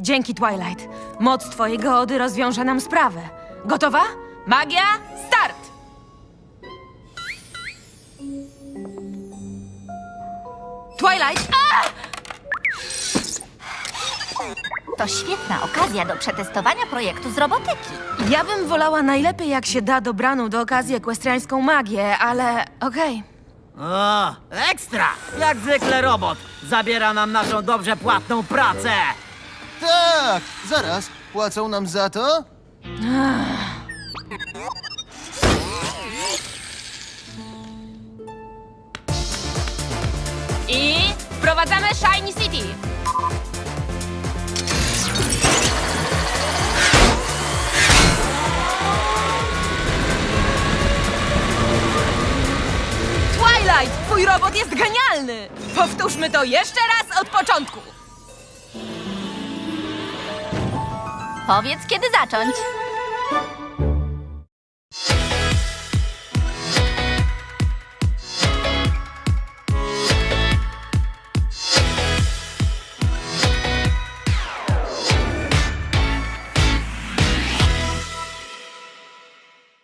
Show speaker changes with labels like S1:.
S1: Dzięki, Twilight. Moc twojej geody rozwiąże nam sprawę. Gotowa? Magia, start! Twilight! A!
S2: To świetna okazja do przetestowania projektu z robotyki.
S1: Ja bym wolała najlepiej, jak się da dobraną do okazji ekwestriańską magię, ale okej.
S3: O, ekstra! Jak zwykle robot. Zabiera nam naszą dobrze płatną pracę.
S4: Tak, zaraz. Płacą nam za to?
S1: I wprowadzamy Shiny City. Twilight, twój robot jest genialny! Powtórzmy to jeszcze raz od początku.
S2: Powiedz, kiedy zacząć.